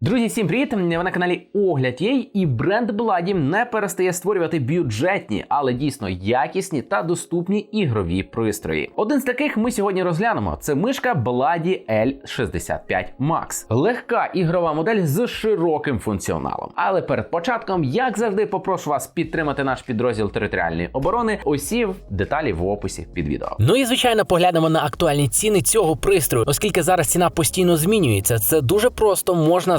Друзі, всім привіт! Ви на каналі Огляд Єй і бренд Бладі не перестає створювати бюджетні, але дійсно якісні та доступні ігрові пристрої. Один з таких ми сьогодні розглянемо: це мишка Бладі L65 Max. Легка ігрова модель з широким функціоналом. Але перед початком, як завжди, попрошу вас підтримати наш підрозділ територіальної оборони. Усі деталі в описі під відео. Ну і звичайно поглянемо на актуальні ціни цього пристрою, оскільки зараз ціна постійно змінюється. Це дуже просто можна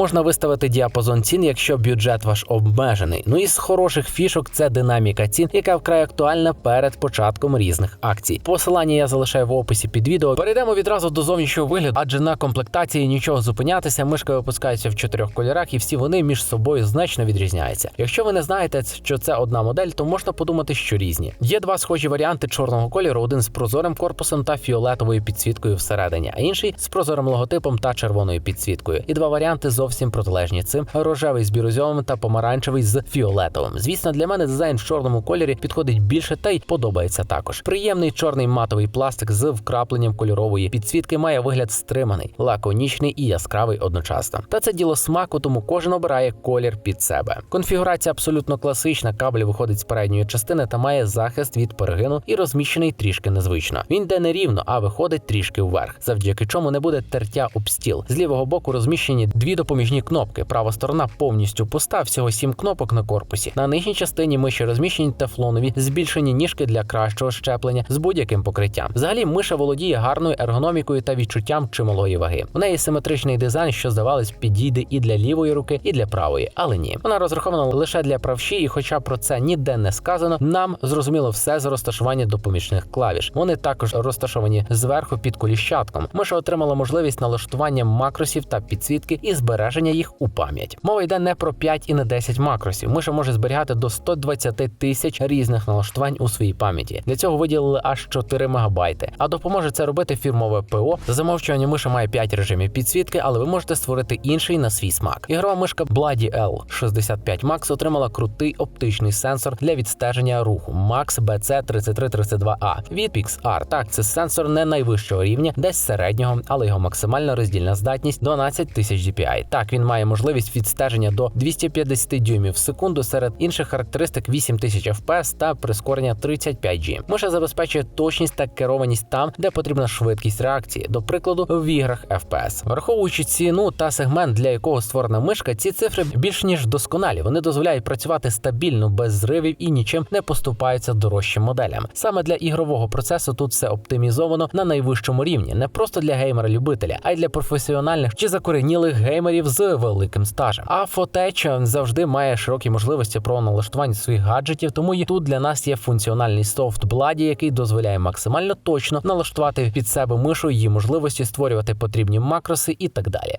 можна виставити діапазон цін, якщо бюджет ваш обмежений. Ну і з хороших фішок це динаміка цін, яка вкрай актуальна перед початком різних акцій. Посилання я залишаю в описі під відео. Перейдемо відразу до зовнішнього вигляду, адже на комплектації нічого зупинятися. Мишка випускається в чотирьох кольорах, і всі вони між собою значно відрізняються. Якщо ви не знаєте, що це одна модель, то можна подумати, що різні. Є два схожі варіанти чорного кольору: один з прозорим корпусом та фіолетовою підсвіткою всередині, а інший з прозорим логотипом та червоною підсвіткою. І два варіанти зовсім протилежні цим: рожевий з бірюзьовим та помаранчевий з фіолетовим. Звісно, для мене дизайн в чорному кольорі підходить більше та й подобається також. Приємний чорний матовий пластик з вкрапленням кольорової підсвітки має вигляд стриманий, лаконічний і яскравий одночасно. Та це діло смаку, тому кожен обирає колір під себе. Конфігурація абсолютно класична. Кабель виходить з передньої частини та має захист від перегину і розміщений трішки незвично. Він йде не рівно, а виходить трішки вверх, завдяки чому не буде тертя об стіл. З лівого боку розміщені дві допоміжні кнопки. Права сторона повністю пуста, всього сім кнопок на корпусі. На нижній частині миші розміщені тефлонові збільшені ніжки для кращого щеплення з будь-яким покриттям. Взагалі, миша володіє гарною ергономікою та відчуттям чималої ваги. В неї симетричний дизайн, що здавалось, підійде і для лівої руки, і для правої, але ні. Вона розрахована лише для правші, і хоча про це ніде не сказано, нам зрозуміло все з розташування допоміжних клавіш. Вони також розташовані зверху під коліщатком. Миша отримала можливість налаштування макросів та підсвітки і збереження їх у пам'ять. Мова йде не про 5 і не 10 макросів. Миша може зберігати до 120 тисяч різних налаштувань у своїй пам'яті. Для цього виділили аж 4 мегабайти. А допоможе це робити фірмове ПО. За замовчування миша має 5 режимів підсвітки, але ви можете створити інший на свій смак. Ігрова мишка Bloody L65 Max отримала крутий оптичний сенсор для відстеження руху Max BC3332A від PixArt. Так, це сенсор не найвищого рівня, десь середнього, але його максимальна роздільна здатність 12 тисяч DPI. Так, він має можливість відстеження до 250 дюймів в секунду серед інших характеристик 8000 FPS та прискорення 35G. Миша забезпечує точність та керованість там, де потрібна швидкість реакції, до прикладу, в іграх FPS. Враховуючи ціну та сегмент, для якого створена мишка, ці цифри більш ніж досконалі. Вони дозволяють працювати стабільно без зривів і нічим не поступаються дорожчим моделям. Саме для ігрового процесу тут все оптимізовано на найвищому рівні, не просто для геймера-любителя, а й для професіональних чи закоренілих геймерів з великим стажем. А Фотеча завжди має широкі можливості про налаштування своїх гаджетів, тому і тут для нас є функціональний софт Bloody, який дозволяє максимально точно налаштувати під себе мишу, її можливості створювати потрібні макроси і так далі.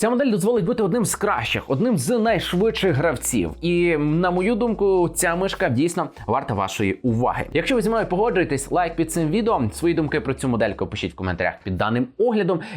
Ця модель дозволить бути одним з кращих, одним з найшвидших гравців. І на мою думку, ця мишка дійсно варта вашої уваги. Якщо ви зі мною погоджуєтесь, лайк під цим відео. Свої думки про цю модельку пишіть в коментарях під даним оглядом.